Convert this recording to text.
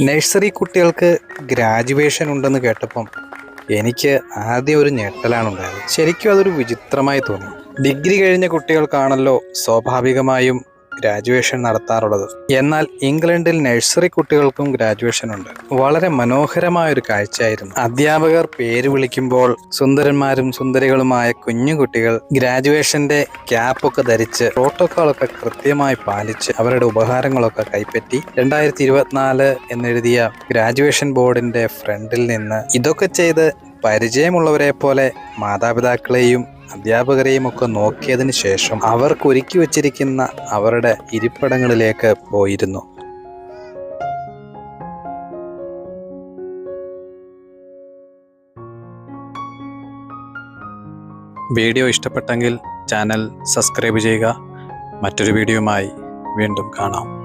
Nursery കുട്ടികൾക്ക് graduation ഉണ്ടെന്ന് കേട്ടപ്പം എനിക്ക് ആദ്യം ഒരു ഞെട്ടലാണ് ഉണ്ടായത്. ശരിക്കും അതൊരു വിചിത്രമായി തോന്നി. ഡിഗ്രി കഴിഞ്ഞ കുട്ടികൾക്കാണല്ലോ സ്വാഭാവികമായും ഗ്രാജുവേഷൻ നടത്താറുള്ളത്. എന്നാൽ ഇംഗ്ലണ്ടിൽ നഴ്സറി കുട്ടികൾക്കും ഗ്രാജുവേഷൻ ഉണ്ട്. വളരെ മനോഹരമായ ഒരു കാഴ്ചയായിരുന്നു. അധ്യാപകർ പേര് വിളിക്കുമ്പോൾ സുന്ദരന്മാരും സുന്ദരികളുമായ കുഞ്ഞു കുട്ടികൾ ഗ്രാജുവേഷന്റെ ക്യാപ്പൊക്കെ ധരിച്ച് പ്രോട്ടോക്കോളൊക്കെ കൃത്യമായി പാലിച്ച് അവരുടെ ഉപഹാരങ്ങളൊക്കെ കൈപ്പറ്റി രണ്ടായിരത്തി ഇരുപത്തിനാല് എന്നെഴുതിയ ഗ്രാജുവേഷൻ ബോർഡിന്റെ ഫ്രണ്ടിൽ നിന്ന് ഇതൊക്കെ ചെയ്ത് പരിചയമുള്ളവരെ പോലെ മാതാപിതാക്കളെയും അധ്യാപകരെയും ഒക്കെ നോക്കിയതിന് ശേഷം അവർക്ക് ഒരുക്കി വച്ചിരിക്കുന്ന അവരുടെ ഇരിപ്പിടങ്ങളിലേക്ക് പോയിരുന്നു. വീഡിയോ ഇഷ്ടപ്പെട്ടെങ്കിൽ ചാനൽ സബ്സ്ക്രൈബ് ചെയ്യുക. മറ്റൊരു വീഡിയോയുമായി വീണ്ടും കാണാം.